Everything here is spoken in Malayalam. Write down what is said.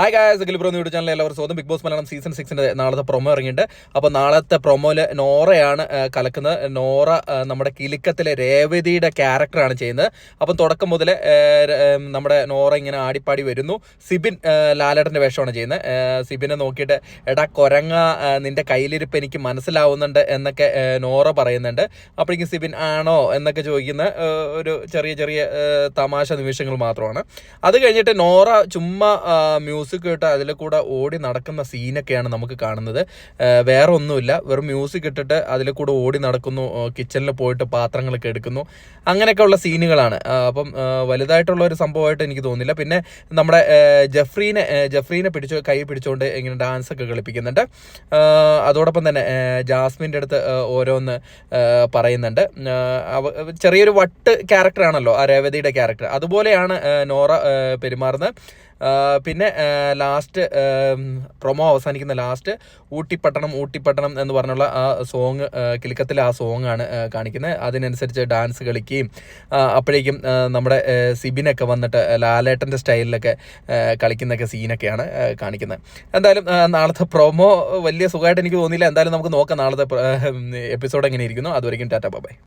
Hi guys bro YouTube channel എല്ലാവർക്കും സ്വന്തം ബിഗ് ബോസ് മലയാളം സീസൺ സിക്സിന്റെ നാളത്തെ പ്രൊമോ ഇറങ്ങിയിട്ടുണ്ട്. അപ്പോൾ നാളത്തെ പ്രൊമോയിൽ നോറയാണ് കലക്കുന്നത്. നോറ നമ്മുടെ കിലുക്കത്തിലെ രേവതിയുടെ ക്യാരക്ടറാണ് ചെയ്യുന്നത്. അപ്പം തുടക്കം മുതൽ നമ്മുടെ നോറ ഇങ്ങനെ ആടിപ്പാടി വരുന്നു. സിബിൻ ലാലേട്ടന്റെ വേഷമാണ് ചെയ്യുന്നത്. സിബിനെ നോക്കിയിട്ട് എടാ കൊരങ്ങ നിന്റെ കയ്യിലിരിപ്പ് എനിക്ക് മനസ്സിലാവുന്നുണ്ട് എന്നൊക്കെ നോറ പറയുന്നുണ്ട്. അപ്പോഴേക്കും സിബിൻ ആണോ? എന്നൊക്കെ ചോദിക്കുന്ന ഒരു ചെറിയ ചെറിയ തമാശ നിമിഷങ്ങൾ മാത്രമാണ്. അത് കഴിഞ്ഞിട്ട് നോറ ചുമ്മാ മ്യൂസിക് കേട്ട് അതിൽ കൂടെ ഓടി നടക്കുന്ന സീനൊക്കെയാണ് നമുക്ക് കാണുന്നത്. വേറെ ഒന്നുമില്ല വെറും മ്യൂസിക് ഇട്ടിട്ട് അതിൽ കൂടെ ഓടി നടക്കുന്നു. കിച്ചണിൽ പോയിട്ട് പാത്രങ്ങളൊക്കെ എടുക്കുന്നു. അങ്ങനെയൊക്കെയുള്ള സീനുകളാണ്. അപ്പം വലുതായിട്ടുള്ള ഒരു സംഭവമായിട്ട് എനിക്ക് തോന്നുന്നില്ല. പിന്നെ നമ്മുടെ ജഫ്രീനെ ജഫ്രീനെ പിടിച്ച് കൈ പിടിച്ചുകൊണ്ട് ഇങ്ങനെ ഡാൻസ് ഒക്കെ കളിപ്പിക്കുന്നുണ്ട് അതോടൊപ്പം തന്നെ ജാസ്മിന്റെ അടുത്ത് ഓരോന്ന് പറയുന്നുണ്ട്. ചെറിയൊരു വട്ട് ക്യാരക്ടറാണല്ലോ ആ രേവതിയുടെ ക്യാരക്ടർ. അതുപോലെയാണ് നോറ പെരുമാറുന്നത്. പിന്നെ ലാസ്റ്റ് പ്രൊമോ അവസാനിക്കുന്ന ലാസ്റ്റ് ഊട്ടിപ്പട്ടണം ഊട്ടിപ്പട്ടണം എന്ന് പറഞ്ഞുള്ള ആ സോങ് കിലുക്കത്തിലെ ആ സോങ് ആണ് കാണിക്കുന്നത്. അതിനനുസരിച്ച് ഡാൻസ് കളിക്കുകയും അപ്പോഴേക്കും നമ്മുടെ സിബിനൊക്കെ വന്നിട്ട് ലാലേട്ടന്റെ സ്റ്റൈലിലൊക്കെ കളിക്കുന്നൊക്കെ സീനൊക്കെയാണ് കാണിക്കുന്നത്. എന്തായാലും നാളത്തെ പ്രൊമോ വലിയ സുഖമായിട്ട് എനിക്ക് തോന്നിയില്ല. എന്തായാലും നമുക്ക് നോക്കാം നാളത്തെ എപ്പിസോഡ് എങ്ങനെ ഇരിക്കുന്നു. അതുവരെയും ടാറ്റ ബൈ